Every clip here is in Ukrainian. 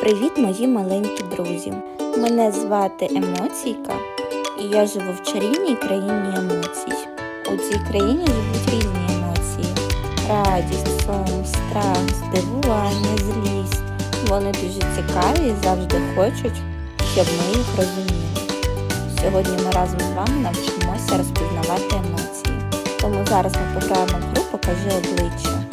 Привіт, мої маленькі друзі! Мене звати Емоційка, і я живу в чарівній країні емоцій. У цій країні живуть різні емоції: радість, сум, страх, здивування, злість. Вони дуже цікаві і завжди хочуть, щоб ми їх розуміли. Сьогодні ми разом з вами навчимося розпізнавати емоції. Тому зараз ми пограємо в гру Покажи обличчя.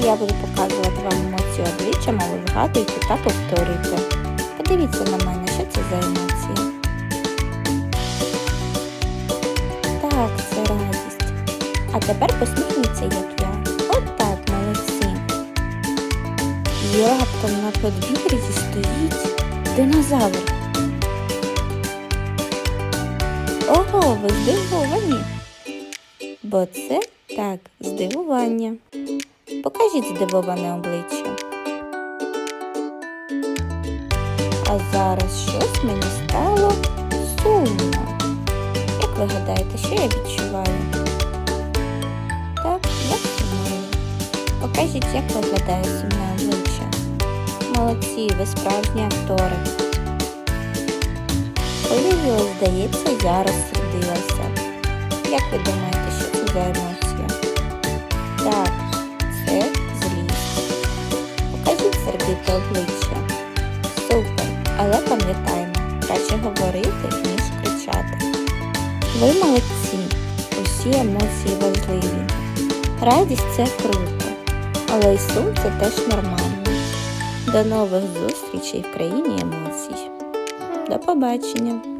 Я буду показувати вам емоцію обличчям, а ви вгадуєте та повторюєте. Подивіться на мене, що це за емоції. Так, це радість. А тепер посміхніться, як я. От так, молодці. Раптом на подвір'ї стоїть динозавр. Ого, ви здивовані. Бо це так, здивування. Покажіть здивоване обличчя. А зараз щось мені стало сумно. Як ви гадаєте, що я відчуваю? Так, я сумую. Покажіть, як виглядає сумне обличчя. Молодці, ви справжні актори. Його здається, я розсердилася. Як ви думаєте, що це за емоція? Так, це злість. Покажіть сердите обличчя. Але пам'ятаємо, краще говорити, ніж кричати. Ви молодці, усі емоції важливі. Радість це круто, але й сум це теж нормально. До нових зустрічей в країні емоцій. До побачення!